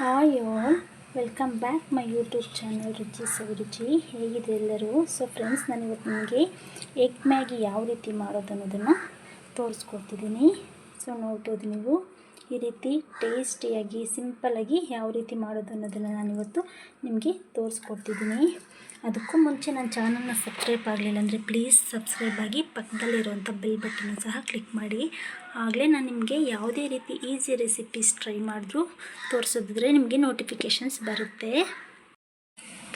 Hi welcome back my YouTube channel Ruchi Saviruchi ಹೇಗಿದೆ ಎಲ್ಲರೂ? So friends ನಾನು ಇವತ್ತು ನಿಮಗೆ ಎಗ್ ಮ್ಯಾಗಿ ಯಾವ ರೀತಿ ಮಾಡೋದು ಅನ್ನೋದನ್ನು ತೋರಿಸ್ಕೊಡ್ತಿದ್ದೀನಿ. ಸೊ ನೋಡ್ಬೋದು ನೀವು ಈ ರೀತಿ ಟೇಸ್ಟಿಯಾಗಿ ಸಿಂಪಲಾಗಿ ಯಾವ ರೀತಿ ಮಾಡೋದು ಅನ್ನೋದನ್ನು ನಾನಿವತ್ತು ನಿಮಗೆ ತೋರಿಸ್ಕೊಡ್ತಿದ್ದೀನಿ. ಅದಕ್ಕೂ ಮುಂಚೆ ನನ್ನ ಚಾನಲ್ನ ಸಬ್ಸ್ಕ್ರೈಬ್ ಆಗಲಿಲ್ಲ ಅಂದರೆ ಪ್ಲೀಸ್ ಸಬ್ಸ್ಕ್ರೈಬ್ ಆಗಿ ಪಕ್ಕದಲ್ಲಿರುವಂಥ ಬೆಲ್ ಬಟನ್ನ ಸಹ ಕ್ಲಿಕ್ ಮಾಡಿ. ಆಗಲೇ ನಾನು ನಿಮಗೆ ಯಾವುದೇ ರೀತಿ ಈಸಿ ರೆಸಿಪೀಸ್ ಟ್ರೈ ಮಾಡಿದ್ರು ತೋರಿಸಿದ್ರೆ ನಿಮಗೆ ನೋಟಿಫಿಕೇಷನ್ಸ್ ಬರುತ್ತೆ.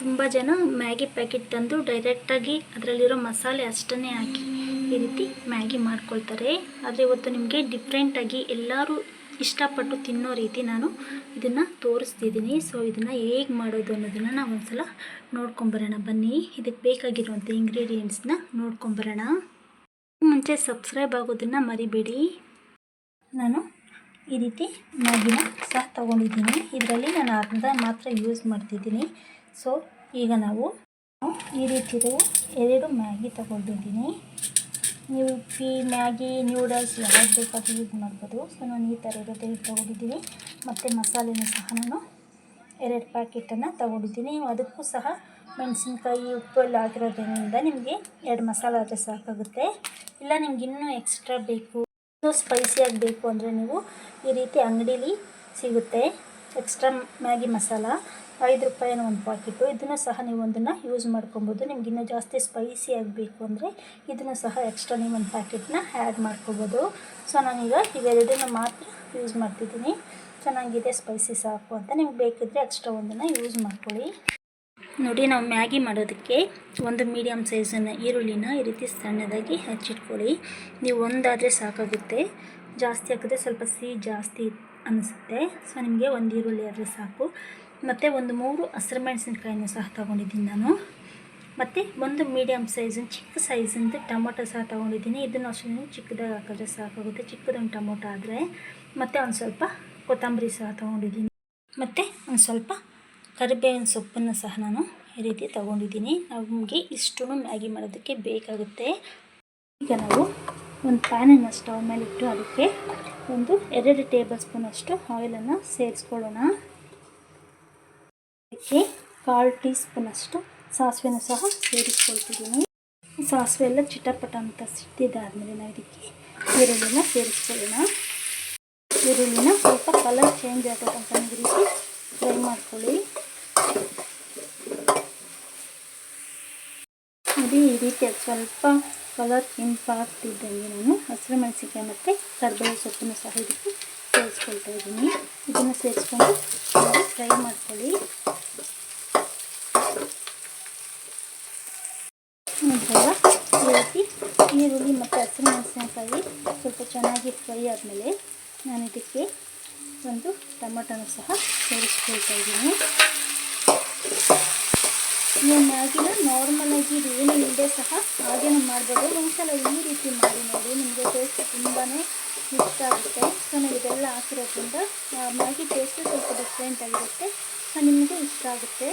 ತುಂಬ ಜನ ಮ್ಯಾಗಿ ಪ್ಯಾಕೆಟ್ ತಂದು ಡೈರೆಕ್ಟಾಗಿ ಅದರಲ್ಲಿರೋ ಮಸಾಲೆ ಅಷ್ಟನ್ನೇ ಹಾಕಿ ಈ ರೀತಿ ಮ್ಯಾಗಿ ಮಾಡ್ಕೊಳ್ತಾರೆ. ಆದರೆ ಇವತ್ತು ನಿಮಗೆ ಡಿಫ್ರೆಂಟಾಗಿ ಎಲ್ಲರೂ ಇಷ್ಟಪಟ್ಟು ತಿನ್ನೋ ರೀತಿ ನಾನು ಇದನ್ನು ತೋರಿಸ್ತಿದ್ದೀನಿ. ಸೊ ಇದನ್ನು ಹೇಗೆ ಮಾಡೋದು ಅನ್ನೋದನ್ನು ನಾವು ಒಂದ್ಸಲ ನೋಡ್ಕೊಂಬರೋಣ ಬನ್ನಿ ಇದಕ್ಕೆ ಬೇಕಾಗಿರುವಂಥ ಇಂಗ್ರೀಡಿಯೆಂಟ್ಸ್ನ ನೋಡ್ಕೊಂಬರೋಣ ಮುಂಚೆ ಸಬ್ಸ್ಕ್ರೈಬ್ ಆಗೋದನ್ನು ಮರಿಬೇಡಿ. ನಾನು ಈ ರೀತಿ ಮ್ಯಾಗಿನ ಸಹ ತೊಗೊಂಡಿದ್ದೀನಿ. ಇದರಲ್ಲಿ ನಾನು ಅರ್ಧ ಮಾತ್ರ ಯೂಸ್ ಮಾಡ್ತಿದ್ದೀನಿ. ಸೊ ಈಗ ನಾವು ಈ ರೀತಿ ಎರಡು ಮ್ಯಾಗಿ ತೊಗೊಂಡಿದ್ದೀನಿ. ನೀವು ಪಿ, ಮ್ಯಾಗಿ ನ್ಯೂಡಲ್ಸ್ ಯಾವ್ದು ಬೇಕಾದರೂ ಯೂಸ್ ಮಾಡ್ಬೋದು. ಸೊ ನಾನು ಈ ಥರ ಇರೋದೇ ತೊಗೊಂಡಿದ್ದೀನಿ. ಮತ್ತು ಮಸಾಲೆನೂ ಸಹ ನಾನು ಎರಡು ಪ್ಯಾಕೆಟನ್ನು ತೊಗೊಂಡಿದ್ದೀನಿ. ಅದಕ್ಕೂ ಸಹ ಮೆಣಸಿನ್ಕಾಯಿ, ಉಪ್ಪು ಎಲ್ಲ ಹಾಕಿರೋದ್ರಿಂದ ನಿಮಗೆ ಎರಡು ಮಸಾಲೆ ಆದರೆ ಸಾಕಾಗುತ್ತೆ. ಇಲ್ಲ, ನಿಮ್ಗೆ ಇನ್ನೂ ಎಕ್ಸ್ಟ್ರಾ ಬೇಕು, ಇನ್ನೂ ಸ್ಪೈಸಿಯಾಗಿ ಬೇಕು ಅಂದರೆ ನೀವು ಈ ರೀತಿ ಅಂಗಡೀಲಿ ಸಿಗುತ್ತೆ. Extra Maggi masala. ಐದು ರೂಪಾಯಿನ ಒಂದು ಪ್ಯಾಕೆಟು ಇದನ್ನು ಸಹ ನೀವು ಒಂದನ್ನು ಯೂಸ್ ಮಾಡ್ಕೊಬೋದು. ನಿಮ್ಗೆ ಇನ್ನೂ ಜಾಸ್ತಿ ಸ್ಪೈಸಿ ಆಗಬೇಕು ಅಂದರೆ ಇದನ್ನು ಸಹ ಎಕ್ಸ್ಟ್ರಾ ನೀವು ಒಂದು ಪ್ಯಾಕೆಟ್ನ ಆ್ಯಡ್ ಮಾಡ್ಕೋಬೋದು. ಸೊ ನಾನೀಗ ಇವೆರಡನ್ನು ಮಾತ್ರ ಯೂಸ್ ಮಾಡ್ತಿದ್ದೀನಿ. ಚೆನ್ನಾಗಿದೆ ಸ್ಪೈಸಿ ಸಾಕು ಅಂತ. ನಿಮ್ಗೆ ಬೇಕಿದ್ರೆ ಎಕ್ಸ್ಟ್ರಾ ಒಂದನ್ನು ಯೂಸ್ ಮಾಡ್ಕೊಳ್ಳಿ. ನೋಡಿ, ನಾವು ಮ್ಯಾಗಿ ಮಾಡೋದಕ್ಕೆ ಒಂದು ಮೀಡಿಯಮ್ ಸೈಜನ್ನು ಈರುಳ್ಳಿನ ಈ ರೀತಿ ಸಣ್ಣದಾಗಿ ಹಚ್ಚಿಟ್ಕೊಳ್ಳಿ. ನೀವು ಒಂದಾದರೆ ಸಾಕಾಗುತ್ತೆ. ಜಾಸ್ತಿ ಹಾಕಿದ್ರೆ ಸ್ವಲ್ಪ ಸಿಹಿ ಜಾಸ್ತಿ ಅನಿಸುತ್ತೆ. ಸೊ ನಿಮಗೆ ಒಂದು ಈರುಳ್ಳಿ ಆದರೆ ಸಾಕು. ಮತ್ತು ಒಂದು ಮೂರು ಹಸಿರು ಮೆಣಸಿನಕಾಯಿನ ಸಹ ತೊಗೊಂಡಿದ್ದೀನಿ ನಾನು. ಮತ್ತು ಒಂದು ಮೀಡಿಯಮ್ ಸೈಜ್ ಚಿಕ್ಕ ಸೈಜಿಂದು ಟೊಮೊಟೊ ಸಹ ತೊಗೊಂಡಿದ್ದೀನಿ. ಇದನ್ನು ಅಷ್ಟು ಚಿಕ್ಕದಾಗಿ ಹಾಕಿದ್ರೆ ಸಾಕಾಗುತ್ತೆ. ಚಿಕ್ಕದೊಂದು ಟೊಮೊಟೊ ಆದರೆ. ಮತ್ತು ಒಂದು ಸ್ವಲ್ಪ ಕೊತ್ತಂಬರಿ ಸಹ ತೊಗೊಂಡಿದ್ದೀನಿ. ಮತ್ತು ಒಂದು ಸ್ವಲ್ಪ ಕರಿಬೇವಿನ ಸೊಪ್ಪನ್ನು ಸಹ ನಾನು ಈ ರೀತಿ ತೊಗೊಂಡಿದ್ದೀನಿ. ನಮಗೆ ಇಷ್ಟು ಮ್ಯಾಗಿ ಮಾಡೋದಕ್ಕೆ ಬೇಕಾಗುತ್ತೆ. ಈಗ ನಾವು ಒಂದು ಪ್ಯಾನನ್ನು ಸ್ಟವ್ ಮೇಲೆ ಇಟ್ಟು, ಅದಕ್ಕೆ ಒಂದು ಎರಡು ಟೇಬಲ್ ಸ್ಪೂನಷ್ಟು ಆಯಿಲನ್ನು ಸೇರಿಸ್ಕೊಳ್ಳೋಣ. ಅದಕ್ಕೆ ಕಾಲು ಟೀ ಸ್ಪೂನಷ್ಟು ಸಾಸಿವೆನೂ ಸಹ ಸೇರಿಸ್ಕೊಳ್ತಿದ್ದೀನಿ. ಸಾಸಿವೆ ಎಲ್ಲ ಚಿಟಪಟ ಅಂತ ಸಿಟ್ಟಿದ್ದಾದಮೇಲೆ ನಾವು ಇದಕ್ಕೆ ಈರುಳ್ಳಿನ ಸೇರಿಸ್ಕೊಳ್ಳೋಣ. ಈರುಳ್ಳಿನ ಸ್ವಲ್ಪ ಕಲರ್ ಚೇಂಜ್ ಆಗಬೇಕಂತ ಈ ರೀತಿ ಫ್ರೈ ಮಾಡ್ಕೊಳ್ಳಿ. ಅದೇ ಈ ರೀತಿ ಸ್ವಲ್ಪ ಕಲರ್ ಕೆಂಪಾಗ್ತಿದ್ದಂಗೆ ನಾನು ಹಸಿರು ಮೆಣಸಿನ್ಕಾಯಿ ಮತ್ತು ಕರ್ಬೇವು ಸೊಪ್ಪನ್ನು ಸಹ ಇದಕ್ಕೆ ಸೇರಿಸ್ಕೊಳ್ತಾ ಇದ್ದೀನಿ. ಇದನ್ನು ಸೇರಿಸ್ಕೊಂಡು ಫ್ರೈ ಮಾಡ್ಕೊಳ್ಳಿ ನಂತರ ಈ ರೀತಿ ಈರುಳ್ಳಿ ಮತ್ತು ಹಸಿರು ಮೆಣಸಿನಕಾಯಿ ಸ್ವಲ್ಪ ಚೆನ್ನಾಗಿ ಫ್ರೈ ಆದಮೇಲೆ ನಾನು ಇದಕ್ಕೆ ಒಂದು ಟೊಮಟೊನೂ ಸಹ ಸೇರಿಸ್ಕೊಳ್ತಾ ಇದ್ದೀನಿ. ನೀವು ಮ್ಯಾಗಿನ ನಾರ್ಮಲಾಗಿ ಏನು ಇಲ್ಲದೆ ಸಹ ಹಾಗೇನು ಮಾಡ್ಬೋದು. ಒಂದ್ಸಲ ಈ ರೀತಿ ಮಾಡಿ ನೋಡಿ, ನಿಮಗೆ ಟೇಸ್ಟ್ ತುಂಬಾ ಇಷ್ಟ ಆಗುತ್ತೆ. ಸೊ ನೀವು ಇದೆಲ್ಲ ಹಾಕಿರೋದ್ರಿಂದ ಮ್ಯಾಗಿ ಟೇಸ್ಟ್ ಸ್ವಲ್ಪ ಡಿಫ್ರೆಂಟ್ ಆಗಿರುತ್ತೆ. ನಿಮಗೆ ಇಷ್ಟ ಆಗುತ್ತೆ.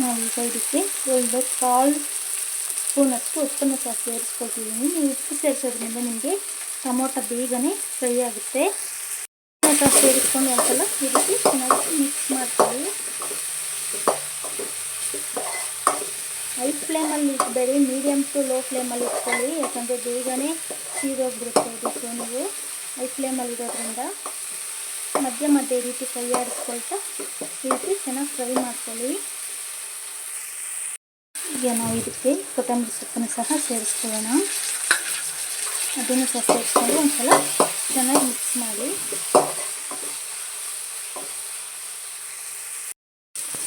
ನಾವು ಇದಕ್ಕೆ ಒಂದು ಕಾಲು ಸ್ಪೂನಷ್ಟು ಉಪ್ಪನ್ನು ಸಹ ಸೇರಿಸ್ಕೊಳ್ತಿದ್ದೀನಿ ನೀವು ಉಪ್ಪು ಸೇರಿಸೋದ್ರಿಂದ ನಿಮಗೆ ಟೊಮೊಟೊ ಬೇಗನೆ ಫ್ರೈ ಆಗುತ್ತೆ ಟೊಮೊಟೊ ಸೇರಿಸ್ಕೊಂಡು ಒಂದ್ಸಲ ಈ ರೀತಿ ಚೆನ್ನಾಗಿ ಮಿಕ್ಸ್ ಮಾಡ್ಕೊಳ್ಳಿ ಹೈ ಫ್ಲೇಮಲ್ಲಿ ಇಟ್ಬೇಡಿ ಮೀಡಿಯಮ್ ಟು ಲೋ ಫ್ಲೇಮಲ್ಲಿ ಇಟ್ಕೊಳ್ಳಿ ಯಾಕಂದರೆ ಬೇಗನೆ ಸೀದೋಗ್ಬಿಡುತ್ತೆ ಇದು ಸೊ ನೀವು ಹೈ ಫ್ಲೇಮಲ್ಲಿ ಇರೋದ್ರಿಂದ ಮಧ್ಯ ಮಧ್ಯೆ ಈ ರೀತಿ ಕೈ ಆಡಿಸ್ಕೊಳ್ತಾ ಈ ರೀತಿ ಚೆನ್ನಾಗಿ ಫ್ರೈ ಮಾಡ್ಕೊಳ್ಳಿ ಈಗ ನಾವು ಇದಕ್ಕೆ ಕೊತ್ತಂಬರಿ ಸೊಪ್ಪನ್ನು ಸಹ ಸೇರಿಸ್ಕೊಳ್ಳೋಣ. ಅದನ್ನು ಸಹ ಸೇರಿಸ್ಕೊಂಡು ಒಂದ್ಸಲ ಚೆನ್ನಾಗಿ ಮಿಕ್ಸ್ ಮಾಡಿ.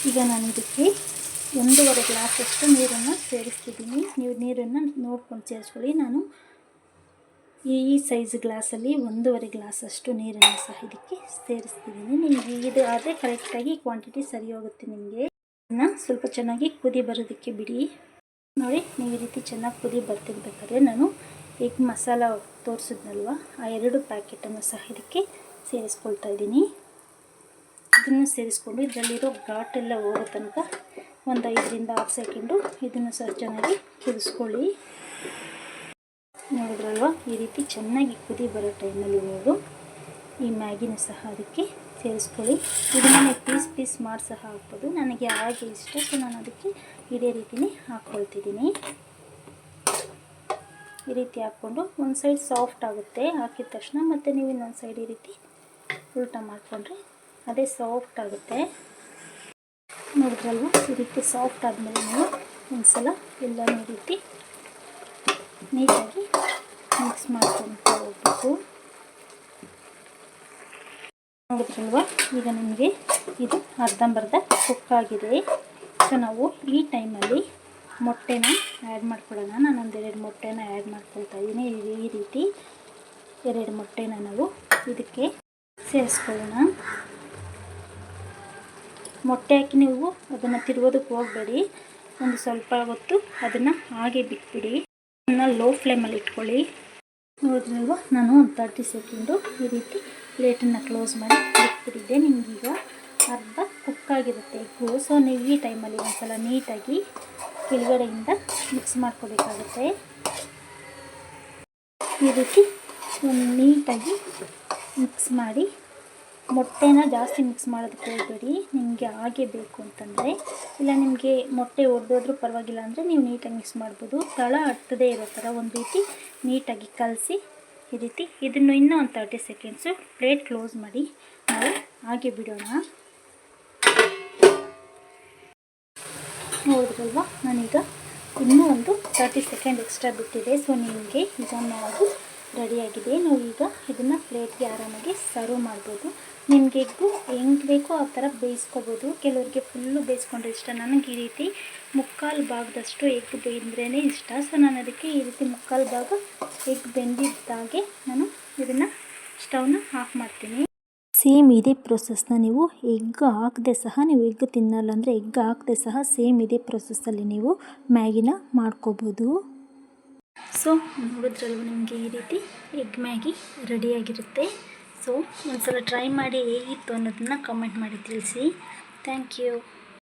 ಈಗ ನಾನು ಇದಕ್ಕೆ ಒಂದೂವರೆ ಗ್ಲಾಸಷ್ಟು ನೀರನ್ನು ಸೇರಿಸ್ತಿದ್ದೀನಿ. ನೀವು ನೀರನ್ನು ನೋಡ್ಕೊಂಡು ಸೇರಿಸ್ಕೊಳ್ಳಿ. ನಾನು ಈ ಸೈಜ್ ಗ್ಲಾಸಲ್ಲಿ ಒಂದೂವರೆ ಗ್ಲಾಸಷ್ಟು ನೀರನ್ನು ಸಹ ಇದಕ್ಕೆ ಸೇರಿಸ್ತಿದ್ದೀನಿ. ನಿಮಗೆ ಇದು ಆದರೆ ಕರೆಕ್ಟಾಗಿ ಕ್ವಾಂಟಿಟಿ ಸರಿ ಹೋಗುತ್ತೆ ನಿಮಗೆ. ಸ್ವಲ್ಪ ಚೆನ್ನಾಗಿ ಕುದಿ ಬರೋದಕ್ಕೆ ಬಿಡಿ. ನೋಡಿ, ನೀವು ಈ ರೀತಿ ಚೆನ್ನಾಗಿ ಕುದಿ ಬರ್ತಿರ್ಬೇಕಾದ್ರೆ ನಾನು ಎಗ್ ಮಸಾಲ ತೋರಿಸಿದ್ನಲ್ವ, ಆ ಎರಡು ಪ್ಯಾಕೆಟನ್ನು ಸಹ ಇದಕ್ಕೆ ಸೇರಿಸ್ಕೊಳ್ತಾ ಇದ್ದೀನಿ. ಇದನ್ನು ಸೇರಿಸ್ಕೊಂಡು ಇದರಲ್ಲಿರೋ ಘಾಟೆಲ್ಲ ಹೋಗೋ ತನಕ ಒಂದು ಐದರಿಂದ ಆರು ಸೆಕೆಂಡು ಇದನ್ನು ಸಹ ಚೆನ್ನಾಗಿ ಕುದಿಸ್ಕೊಳ್ಳಿ. ನೋಡಿದ್ರಲ್ವ, ಈ ರೀತಿ ಚೆನ್ನಾಗಿ ಕುದಿ ಬರೋ ಟೈಮಲ್ಲಿ ಹೋಗು ಈ ಮ್ಯಾಗಿನ ಮ್ಯಾಗಿನೂ ಸಹ ಅದಕ್ಕೆ ಸೇರಿಸ್ಕೊಳ್ಳಿ. ಇದನ್ನು ಪೀಸ್ ಪೀಸ್ ಮಾಡಿ ಸಹ ಹಾಕ್ಬೋದು. ನನಗೆ ಹಾಗೆ ಇಷ್ಟ ಸೊ ನಾನು ಅದಕ್ಕೆ ಇದೇ ರೀತಿಯೇ ಹಾಕ್ಕೊಳ್ತಿದ್ದೀನಿ. ಈ ರೀತಿ ಹಾಕ್ಕೊಂಡು ಒಂದು ಸೈಡ್ ಸಾಫ್ಟ್ ಆಗುತ್ತೆ, ಹಾಕಿದ ತಕ್ಷಣ ಮತ್ತು ನೀವು ಇನ್ನೊಂದು ಸೈಡ್ ಈ ರೀತಿ ಉಲ್ಟ ಮಾಡಿಕೊಂಡ್ರೆ ಅದೇ ಸಾಫ್ಟ್ ಆಗುತ್ತೆ. ನೋಡಿದ್ರಲ್ವ? ಈ ರೀತಿ ಸಾಫ್ಟ್ ಆದಮೇಲೆ ನೀವು ಒಂದು ಸಲ ಎಲ್ಲನೂ ಈ ರೀತಿ ನೀಟಾಗಿ ಮಿಕ್ಸ್ ಮಾಡ್ಕೊಂಡು ಹೋಗ್ಬೇಕು. ನೋಡಿದ್ರಲ್ವ? ಈಗ ನಿಮಗೆ ಇದು ಅರ್ಧಂಬರ್ಧ ಕುಕ್ಕಾಗಿದೆ ಸೊ ನಾವು ಈ ಟೈಮಲ್ಲಿ ಮೊಟ್ಟೆನ ಆ್ಯಡ್ ಮಾಡ್ಕೊಳ್ಳೋಣ. ನಾನು ಒಂದೆರಡು ಮೊಟ್ಟೆನ ಆ್ಯಡ್ ಮಾಡ್ಕೊಳ್ತಾ ಇದ್ದೀನಿ ಈ ರೀತಿ ಎರಡು ಮೊಟ್ಟೆನ ನಾವು ಇದಕ್ಕೆ ಸೇರಿಸ್ಕೊಳ್ಳೋಣ. ಮೊಟ್ಟೆ ಹಾಕಿ ನೀವು ಅದನ್ನು ತಿರುಗೋದಕ್ಕೆ ಹೋಗಬೇಡಿ. ಒಂದು ಸ್ವಲ್ಪ ಹೊತ್ತು ಅದನ್ನು ಹಾಗೆ ಬಿಟ್ಬಿಡಿ. ಅದನ್ನು ಲೋ ಫ್ಲೇಮಲ್ಲಿ ಇಟ್ಕೊಳ್ಳಿ. ನೋಡಿದ್ರಲ್ವ? ನಾನು ಒಂದು ತರ್ಟಿ ಸೆಕೆಂಡು ಈ ರೀತಿ ಪ್ಲೇಟನ್ನು ಕ್ಲೋಸ್ ಮಾಡಿ ಬಿಟ್ಬಿಟ್ಟಿದ್ದೆ ನಿಮಗೀಗ ಅರ್ಧ ಕುಕ್ಕಾಗಿರುತ್ತೆ ಎಗ್ಗು ಸೊ ನೀವು ಈ ಟೈಮಲ್ಲಿ ಒಂದು ಸಲ ನೀಟಾಗಿ ಕೆಳಗಡೆಯಿಂದ ಮಿಕ್ಸ್ ಮಾಡ್ಕೋಬೇಕಾಗುತ್ತೆ. ಈ ರೀತಿ ನೀಟಾಗಿ ಮಿಕ್ಸ್ ಮಾಡಿ ಮೊಟ್ಟೆನ ಜಾಸ್ತಿ ಮಿಕ್ಸ್ ಮಾಡೋದಕ್ಕೆ ಹೋಗಬೇಡಿ. ನಿಮಗೆ ಹಾಗೆ ಬೇಕು ಅಂತಂದರೆ. ಇಲ್ಲ ನಿಮಗೆ ಮೊಟ್ಟೆ ಒಡೆದೋದ್ರೂ ಪರವಾಗಿಲ್ಲ ಅಂದರೆ ನೀವು ನೀಟಾಗಿ ಮಿಕ್ಸ್ ಮಾಡ್ಬೋದು. ತಳ ಹತ್ತದೇ ಇರೋ ಥರ ಒಂದು ರೀತಿ ನೀಟಾಗಿ ಕಲಸಿ ಈ ರೀತಿ ಇದನ್ನು ಇನ್ನೂ ಒಂದು ತರ್ಟಿ ಸೆಕೆಂಡ್ಸು ಪ್ಲೇಟ್ ಕ್ಲೋಸ್ ಮಾಡಿ. ನಾವು ಹಾಗೆ ಬಿಡೋಣ. ನೋಡಿದ್ರಲ್ವ? ನಾನೀಗ ಇನ್ನೂ ಒಂದು ತರ್ಟಿ ಸೆಕೆಂಡ್ ಎಕ್ಸ್ಟ್ರಾ ಬಿಟ್ಟಿದೆ. ಸೊ ನಿಮಗೆ ಇದನ್ನು ನಾವು ರೆಡಿಯಾಗಿದೆ. ನಾವು ಈಗ ಇದನ್ನು ಪ್ಲೇಟ್ಗೆ ಆರಾಮಾಗಿ ಸರ್ವ್ ಮಾಡ್ಬೋದು. ನಿಮಗೆ ಎಗ್ಗು ಹೆಂಗೆ ಬೇಕೋ ಆ ಥರ ಬೇಯಿಸ್ಕೋಬೋದು. ಕೆಲವರಿಗೆ ಫುಲ್ಲು ಬೇಯಿಸ್ಕೊಂಡ್ರೆ ಇಷ್ಟ. ನನಗೆ ಈ ರೀತಿ ಮುಕ್ಕಾಲು ಭಾಗದಷ್ಟು ಎಗ್ ಬೇಂದ್ರೇ ಇಷ್ಟ. ಸೊ ನಾನು ಅದಕ್ಕೆ ಈ ರೀತಿ ಮುಕ್ಕಾಲು ಭಾಗ ಎಗ್ ಬೆಂದಿದ್ದಾಗೆ ನಾನು ಇದನ್ನು ಸ್ಟವ್ನ ಆಫ್ ಮಾಡ್ತೀನಿ. ಸೇಮ್ ಇದೇ ಪ್ರೊಸೆಸ್ನ ನೀವು ಎಗ್ ಹಾಕದೆ ಸಹ ನೀವು ಎಗ್ ತಿನ್ನಲ್ಲ ಅಂದರೆ ಎಗ್ ಹಾಕದೆ ಸಹ ಸೇಮ್ ಇದೇ ಪ್ರೊಸೆಸ್ಸಲ್ಲಿ ನೀವು ಮ್ಯಾಗಿನ ಮಾಡ್ಕೋಬೋದು. ಸೊ ನೋಡಿದ್ರಲ್ವ ನಿಮಗೆ ಈ ರೀತಿ ಎಗ್ ಮ್ಯಾಗಿ ರೆಡಿಯಾಗಿರುತ್ತೆ. ಸೊ ಒಂದ್ಸಲ ಟ್ರೈ ಮಾಡಿ ಹೇಗಿತ್ತು ಅನ್ನೋದನ್ನು ಕಮೆಂಟ್ ಮಾಡಿ ತಿಳಿಸಿ. Thank you